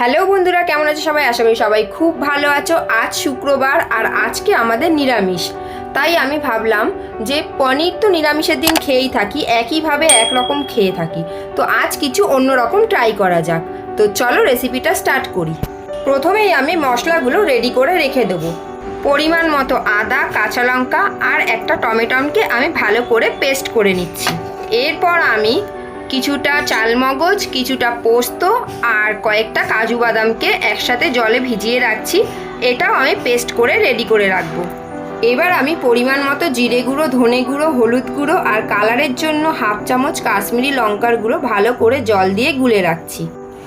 Hello বন্ধুরা, কেমন আছো সবাই? আশা করি সবাই খুব ভালো আছো। আজ শুক্রবার আর আজকে আমাদের নিরামিষ। তাই আমি ভাবলাম যে পনির তো নিরামিষের দিন খেয়েই থাকি, একইভাবে একরকম খেয়ে থাকি। তো আজ কিছু অন্যরকম ট্রাই করা যাক। তো চলো রেসিপিটা স্টার্ট করি। প্রথমেই আমি মশলাগুলো রেডি করে রেখে দেবো। পরিমাণ মতো আদা, কাঁচা লঙ্কা আর একটা টমেটমকে আমি ভালো করে পেস্ট করে নিচ্ছি। এরপর আমি কিছুটা চালমগজ, কিছুটা পোস্ত আর কয়েকটা কাজু বাদামকে একসাথে জলে ভিজিয়ে রাখছি। এটাও আমি পেস্ট করে রেডি করে রাখব। এবার আমি পরিমাণ মতো জিরে গুঁড়ো, ধনে গুঁড়ো, হলুদ গুঁড়ো আর কালারের জন্য হাফ চামচ কাশ্মীরি লঙ্কার গুঁড়ো ভালো করে জল দিয়ে গুলে রাখছি।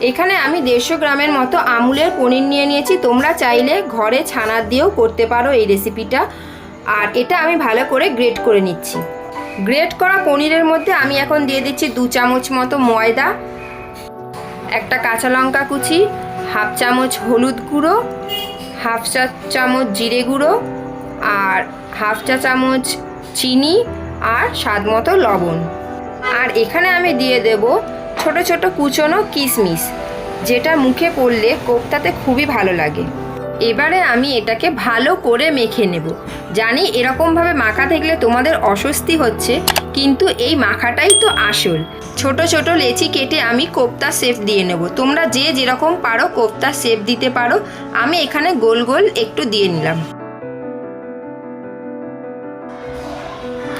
এখানে আমি দেড়শো গ্রামের মতো আমুলের পনির নিয়ে নিয়েছি। তোমরা চাইলে ঘরে ছানা দিয়েও করতে পারো এই রেসিপিটা। আর এটা আমি ভালো করে গ্রেট করে নিচ্ছি। গ্রেট করা পনিরের মধ্যে আমি এখন দিয়ে দিচ্ছি দু চামচ মতো ময়দা, একটা কাঁচা লঙ্কা কুচি, হাফ চামচ হলুদ গুঁড়ো, হাফ চা চামচ জিরে গুঁড়ো আর হাফ চা চামচ চিনি আর স্বাদ মতো লবণ। আর এখানে আমি দিয়ে দেব ছোট ছোট কুচনো কিশমিশ, যেটা মুখে পড়লে কোপ্তাতে খুবই ভালো লাগে। এবারে আমি এটাকে ভালো করে মেখে নেব। জানি এরকমভাবে মাখা থাকলে তোমাদের অস্বস্তি হচ্ছে, কিন্তু এই মাখাটাই তো আসল। ছোট ছোট লেচি কেটে আমি কোপ্তা শেপ দিয়ে নেব। তোমরা যে যেরকম পারো কোপ্তা শেপ দিতে পারো। আমি এখানে গোল গোল একটু দিয়ে নিলাম।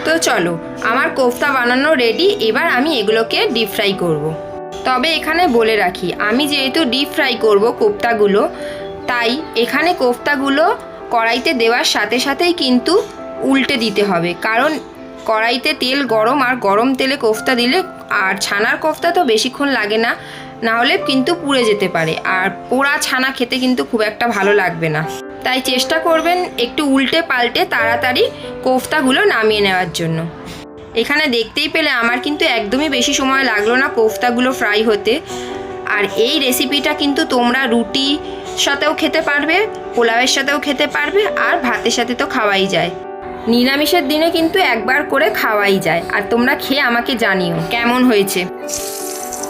তো চলো, আমার কোফতা বানানো রেডি এবার আমি এগুলোকে ডিপ ফ্রাই করব। তবে এখানে বলে রাখি, আমি যেহেতু ডিপ ফ্রাই করব কোফতাগুলো তাই এখানে কোফতাগুলো কড়াইতে দেওয়ার সাথে সাথেই কিন্তু উল্টে দিতে হবে। কারণ কড়াইতে তেল গরম আর গরম তেলে কোফতা দিলে আর ছানার কোফতা তো বেশিক্ষণ লাগে না না হলে কিন্তু পুড়ে যেতে পারে। আর পোড়া ছানা খেতে কিন্তু খুব একটা ভালো লাগবে না। তাই চেষ্টা করবেন একটু উল্টে পাল্টে তাড়াতাড়ি কোফতাগুলো নামিয়ে নেওয়ার জন্য। এখানে দেখতেই পেলে আমার কিন্তু একদমই বেশি সময় লাগল না কোফতাগুলো ফ্রাই হতে। আর এই রেসিপিটা কিন্তু তোমরা রুটি সাথেও খেতে পারবে, পোলাওয়ের সাথেও খেতে পারবে, আর ভাতের সাথে তো খাওয়াই যায়। নিরামিষের দিনে কিন্তু একবার করে খাওয়াই যায়, আর তোমরা খেয়ে আমাকে জানিও কেমন হয়েছে।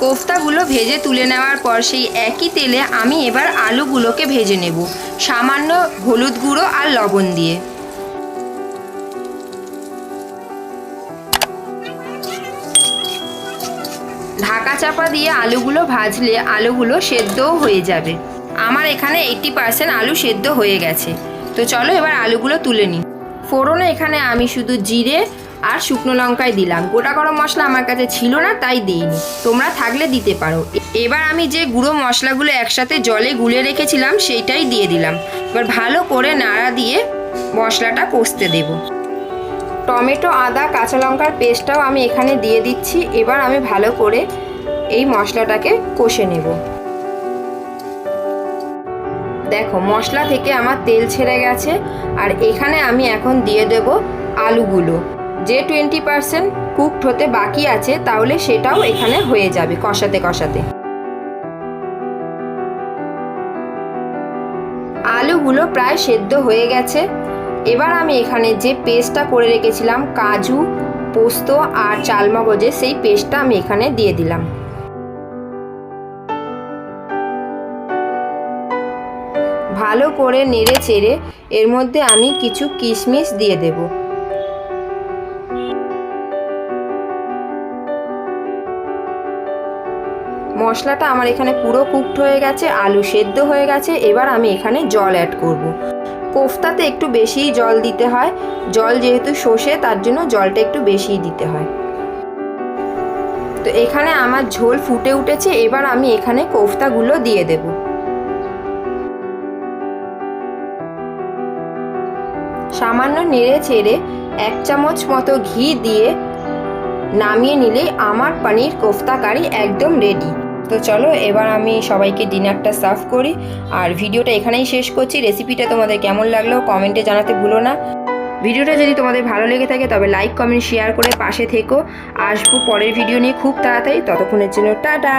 কোফতাগুলো ভেজে তুলে নেওয়ার পর সেই একই তেলে আমি এবার আলুগুলোকে ভেজে নেব, সামান্য হলুদ গুঁড়ো আর লবণ দিয়ে। ঢাকা চাপা দিয়ে আলুগুলো ভাজলে আলুগুলো সেদ্ধও হয়ে যাবে। আমার এখানে এইটটি পার্সেন্ট আলু সেদ্ধ হয়ে গেছে। তো চলো এবার আলুগুলো তুলে নিই ফোড়নে এখানে আমি শুধু জিরে আর শুকনো লঙ্কায় দিলাম। গোটা গরম মশলা আমার কাছে ছিল না, তাই দিইনি। তোমরা থাকলে দিতে পারো। এবার আমি যে গুঁড়ো মশলাগুলো একসাথে জলে গুলে রেখেছিলাম, সেইটাই দিয়ে দিলাম। এবার ভালো করে নাড়া দিয়ে মশলাটা কষতে দেব। টমেটো, আদা, কাঁচা লঙ্কার পেস্টটাও আমি এখানে দিয়ে দিচ্ছি। এবার আমি ভালো করে এই মশলাটাকে কষে নেব। দেখো, মশলা থেকে আমার তেল ছেড়ে গেছে আর এখানে আমি এখন দিয়ে দেব আলুগুলো। যে টোয়েন্টি পারসেন্ট কুকড হতে বাকি আছে, তাহলে সেটাও এখানে হয়ে যাবে কষাতে কষাতে। আলুগুলো প্রায় সেদ্ধ হয়ে গেছে। এবার আমি এখানে যে পেস্টটা করে রেখেছিলাম, কাজু, পোস্ত আর চালমগজে সেই পেস্টটা আমি এখানে দিয়ে দিলাম। ভালো করে নেড়ে চেড়ে এর মধ্যে আমি কিছু কিশমিশ দিয়ে দেব। মশলাটা আমার এখানে পুরো কুকড হয়ে গেছে, আলু সেদ্ধ হয়ে গেছে, এবার আমি এখানে জল অ্যাড করব। কোফতাতে একটু বেশিই জল দিতে হয়, জল যেহেতু শোষে তার জন্য জলটা একটু বেশিই দিতে হয়। তো এখানে আমার ঝোল ফুটে উঠেছে, এবার আমি এখানে কোফতাগুলো দিয়ে দেবো। সামান্য নেড়ে চেড়ে এক চামচ মতো ঘি দিয়ে নামিয়ে নিলেই আমার পানির কোফতা কারি একদম রেডি তো চলো, এবার আমি সবাইকে ডিনারটা সার্ভ করি। আর ভিডিওটা এখানেই শেষ করছি। রেসিপিটা তোমাদের কেমন লাগল কমেন্টে জানাতে ভুলো না। ভিডিওটা যদি তোমাদের ভালো লেগে থাকে, তবে লাইক কমেন্ট শেয়ার করে পাশে থেকো। আসব পরের ভিডিও নিয়ে খুব তাড়াতাড়ি। ততক্ষণের জন্য টাটা!